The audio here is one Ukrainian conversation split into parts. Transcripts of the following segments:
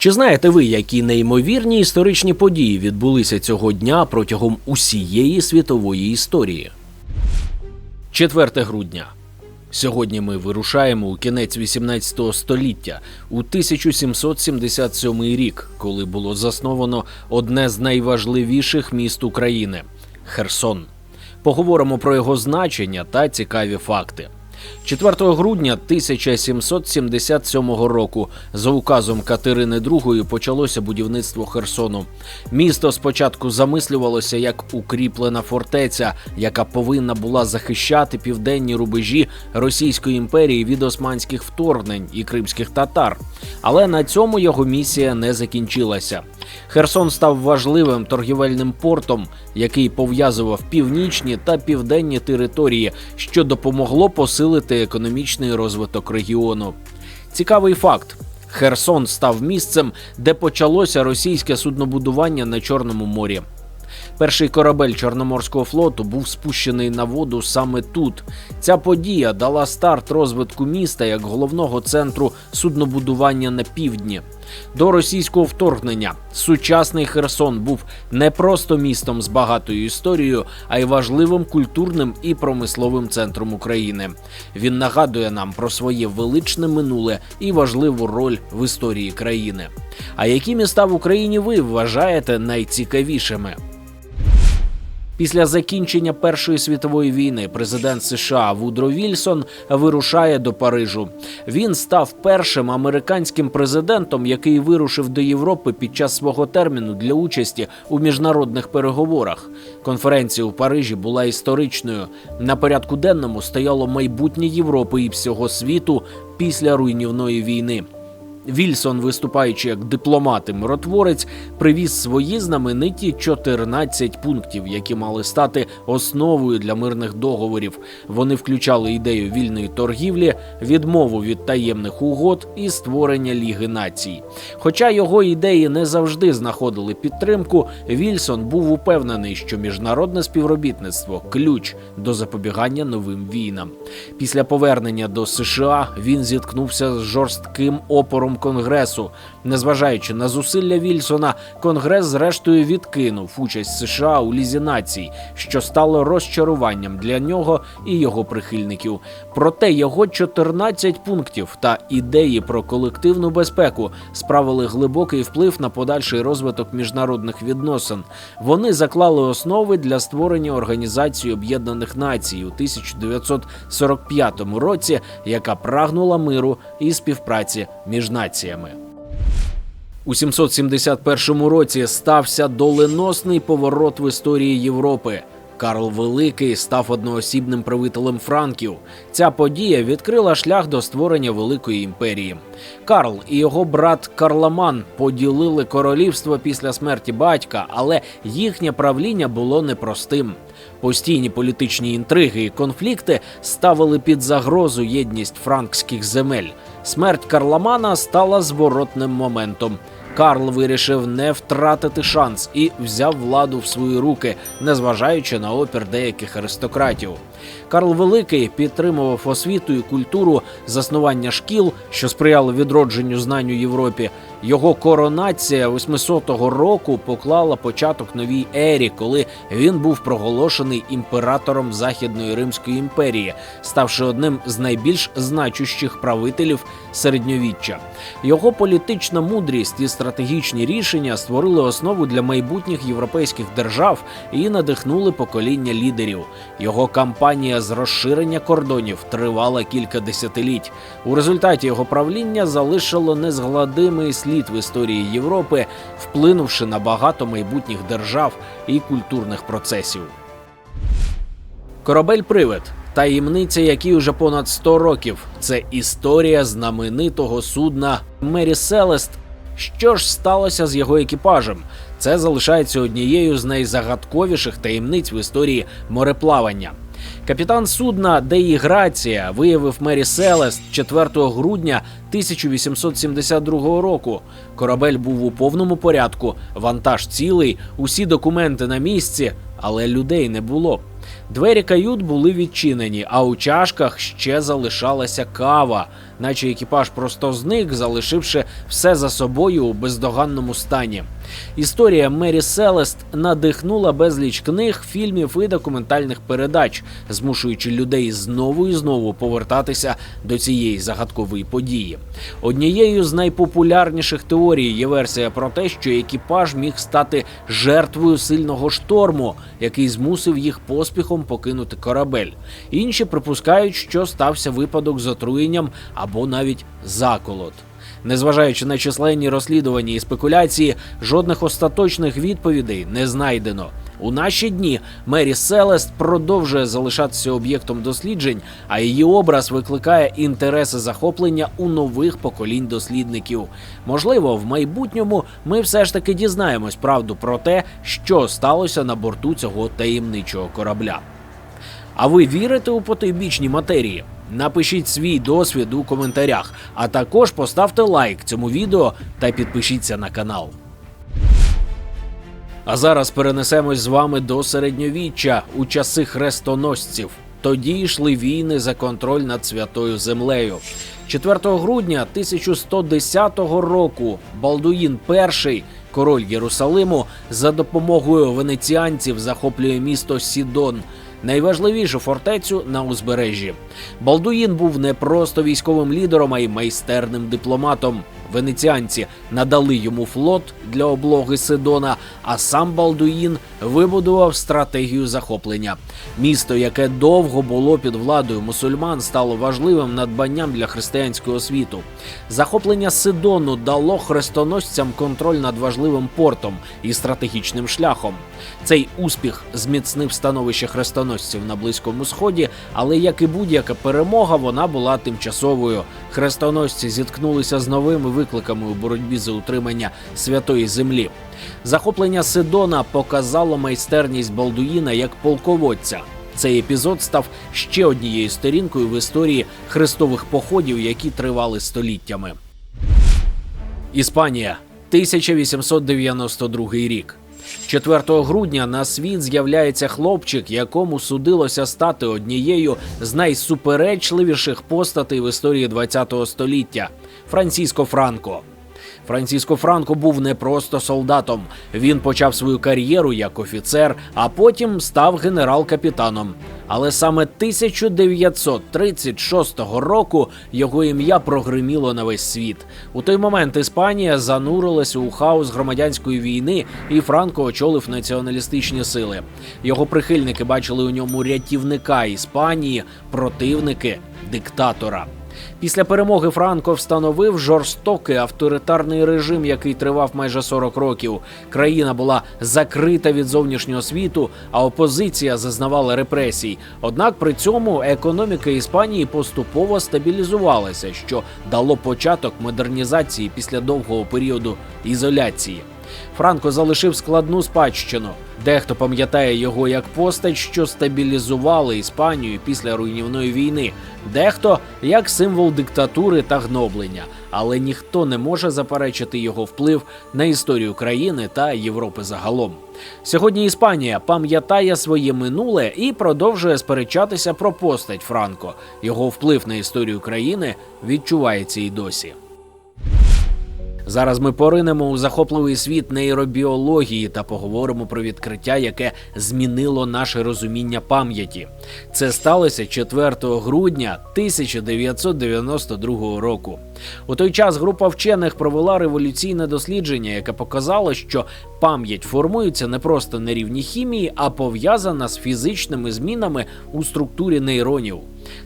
Чи знаєте ви, які неймовірні історичні події відбулися цього дня протягом усієї світової історії? 4 грудня. Сьогодні ми вирушаємо у кінець 18 століття у 1777 рік, коли було засновано одне з найважливіших міст України Херсон. Поговоримо про його значення та цікаві факти. 4 грудня 1777 року за указом Катерини II почалося будівництво Херсону. Місто спочатку замислювалося як укріплена фортеця, яка повинна була захищати південні рубежі Російської імперії від османських вторгнень і кримських татар. Але на цьому його місія не закінчилася. Херсон став важливим торгівельним портом, який пов'язував північні та південні території, що допомогло посилити економічний розвиток регіону. Цікавий факт: Херсон став місцем, де почалося російське суднобудування на Чорному морі. Перший корабель Чорноморського флоту був спущений на воду саме тут. Ця подія дала старт розвитку міста як головного центру суднобудування на півдні. До російського вторгнення сучасний Херсон був не просто містом з багатою історією, а й важливим культурним і промисловим центром України. Він нагадує нам про своє величне минуле і важливу роль в історії країни. А які міста в Україні ви вважаєте найцікавішими? Після закінчення Першої світової війни президент США Вудро Вільсон вирушає до Парижу. Він став першим американським президентом, який вирушив до Європи під час свого терміну для участі у міжнародних переговорах. Конференція у Парижі була історичною. На порядку денному стояло майбутнє Європи і всього світу після руйнівної війни. Вільсон, виступаючи як дипломат і миротворець, привіз свої знамениті 14 пунктів, які мали стати основою для мирних договорів. Вони включали ідею вільної торгівлі, відмову від таємних угод і створення Ліги націй. Хоча його ідеї не завжди знаходили підтримку, Вільсон був упевнений, що міжнародне співробітництво ключ до запобігання новим війнам. Після повернення до США він зіткнувся з жорстким опором Конгресу. Незважаючи на зусилля Вільсона, Конгрес зрештою відкинув участь США у лізі націй, що стало розчаруванням для нього і його прихильників. Проте його 14 пунктів та ідеї про колективну безпеку справили глибокий вплив на подальший розвиток міжнародних відносин. Вони заклали основи для створення Організації Об'єднаних Націй у 1945 році, яка прагнула миру і співпраці між націями. У 771 році стався доленосний поворот в історії Європи. Карл Великий став одноосібним правителем Франків. Ця подія відкрила шлях до створення великої імперії. Карл і його брат Карламан поділили королівство після смерті батька, але їхнє правління було непростим. Постійні політичні інтриги і конфлікти ставили під загрозу єдність франкських земель. Смерть Карламана стала зворотним моментом. Карл вирішив не втратити шанс і взяв владу в свої руки, незважаючи на опір деяких аристократів. Карл Великий підтримував освіту і культуру заснування шкіл, що сприяли відродженню знань у Європі. Його коронація 800-го року поклала початок новій ері, коли він був проголошений імператором Західної Римської імперії, ставши одним з найбільш значущих правителів середньовіччя. Його політична мудрість і стратегічні рішення створили основу для майбутніх європейських держав і надихнули покоління лідерів. Його кампанія з розширення кордонів тривала кілька десятиліть. У результаті його правління залишило незгладимий слід в історії Європи, вплинувши на багато майбутніх держав і культурних процесів. Корабель Привид таємниця, якій уже понад 100 років. Це історія знаменитого судна Мері Селест. Що ж сталося з його екіпажем? Це залишається однією з найзагадковіших таємниць в історії мореплавання. Капітан судна Деї Грація виявив Мері Селест 4 грудня 1872 року. Корабель був у повному порядку, вантаж цілий, усі документи на місці, але людей не було. Двері кают були відчинені, а у чашках ще залишалася кава, наче екіпаж просто зник, залишивши все за собою у бездоганному стані. Історія Мері Селест надихнула безліч книг, фільмів і документальних передач, змушуючи людей знову і знову повертатися до цієї загадкової події. Однією з найпопулярніших теорій є версія про те, що екіпаж міг стати жертвою сильного шторму, який змусив їх поспіхом покинути корабель. Інші припускають, що стався випадок з отруєнням або навіть заколот. Незважаючи на численні розслідування і спекуляції, жодних остаточних відповідей не знайдено. У наші дні Мері Селест продовжує залишатися об'єктом досліджень, а її образ викликає інтереси захоплення у нових поколінь дослідників. Можливо, в майбутньому ми все ж таки дізнаємось правду про те, що сталося на борту цього таємничого корабля. А ви вірите у потойбічні матерії? Напишіть свій досвід у коментарях, а також поставте лайк цьому відео та підпишіться на канал. А зараз перенесемось з вами до середньовіччя у часи хрестоносців. Тоді йшли війни за контроль над святою землею. 4 грудня 1110 року Балдуїн І, король Єрусалиму, за допомогою венеціанців захоплює місто Сідон, найважливішу фортецю на узбережжі. Балдуїн був не просто військовим лідером, а й майстерним дипломатом. Венеціанці надали йому флот для облоги Сидона, а сам Балдуїн вибудував стратегію захоплення. Місто, яке довго було під владою мусульман, стало важливим надбанням для християнського світу. Захоплення Сидону дало хрестоносцям контроль над важливим портом і стратегічним шляхом. Цей успіх зміцнив становище хрестоносців на близькому сході, але як і будь-яка перемога, вона була тимчасовою. Хрестоносці зіткнулися з новими викликами у боротьбі за утримання святої землі. Захоплення Сидона показало майстерність Балдуїна як полководця. Цей епізод став ще однією сторінкою в історії хрестових походів, які тривали століттями. Іспанія 1892 рік. 4 грудня на світ з'являється хлопчик, якому судилося стати однією з найсуперечливіших постатей в історії ХХ століття Франциско Франко. Франциско Франко був не просто солдатом. Він почав свою кар'єру як офіцер, а потім став генерал-капітаном. Але саме 1936 року його ім'я прогриміло на весь світ. У той момент Іспанія занурилася у хаос громадянської війни, і Франко очолив націоналістичні сили. Його прихильники бачили у ньому рятівника Іспанії, противники диктатора. Після перемоги Франко встановив жорстокий авторитарний режим, який тривав майже 40 років. Країна була закрита від зовнішнього світу, а опозиція зазнавала репресій. Однак при цьому економіка Іспанії поступово стабілізувалася, що дало початок модернізації після довгого періоду ізоляції. Франко залишив складну спадщину. Дехто пам'ятає його як постать, що стабілізували Іспанію після руйнівної війни, дехто як символ диктатури та гноблення, але ніхто не може заперечити його вплив на історію країни та Європи загалом. Сьогодні Іспанія пам'ятає своє минуле і продовжує сперечатися про постать Франко. Його вплив на історію країни відчувається і досі. Зараз ми поринемо у захопливий світ нейробіології та поговоримо про відкриття, яке змінило наше розуміння пам'яті. Це сталося 4 грудня 1992 року. У той час група вчених провела революційне дослідження, яке показало, що пам'ять формується не просто на рівні хімії, а пов'язана з фізичними змінами у структурі нейронів.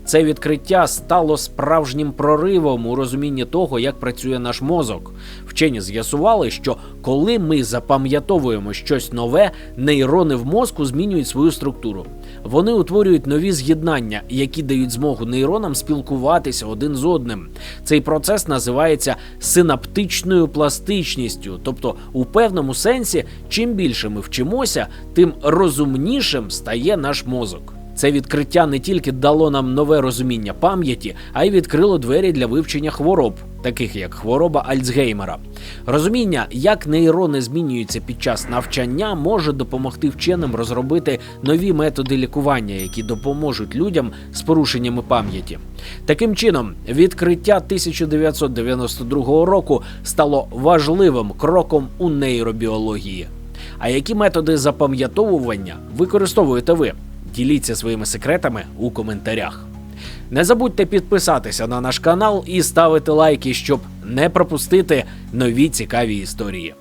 Це відкриття стало справжнім проривом у розумінні того, як працює наш мозок. Вчені з'ясували, що коли ми запам'ятовуємо щось нове, нейрони в мозку змінюють свою структуру. Вони утворюють нові з'єднання, які дають змогу нейронам спілкуватися один з одним. Цей процес називається синаптичною пластичністю, тобто, у певному сенсі, чим більше ми вчимося, тим розумнішим стає наш мозок. Це відкриття не тільки дало нам нове розуміння пам'яті, а й відкрило двері для вивчення хвороб. таких як хвороба Альцгеймера. Розуміння, як нейрони змінюються під час навчання, може допомогти вченим розробити нові методи лікування, які допоможуть людям з порушеннями пам'яті. Таким чином, відкриття 1992 року стало важливим кроком у нейробіології. А які методи запам'ятовування використовуєте ви? Діліться своїми секретами у коментарях. Не забудьте підписатися на наш канал і ставити лайки, щоб не пропустити нові цікаві історії.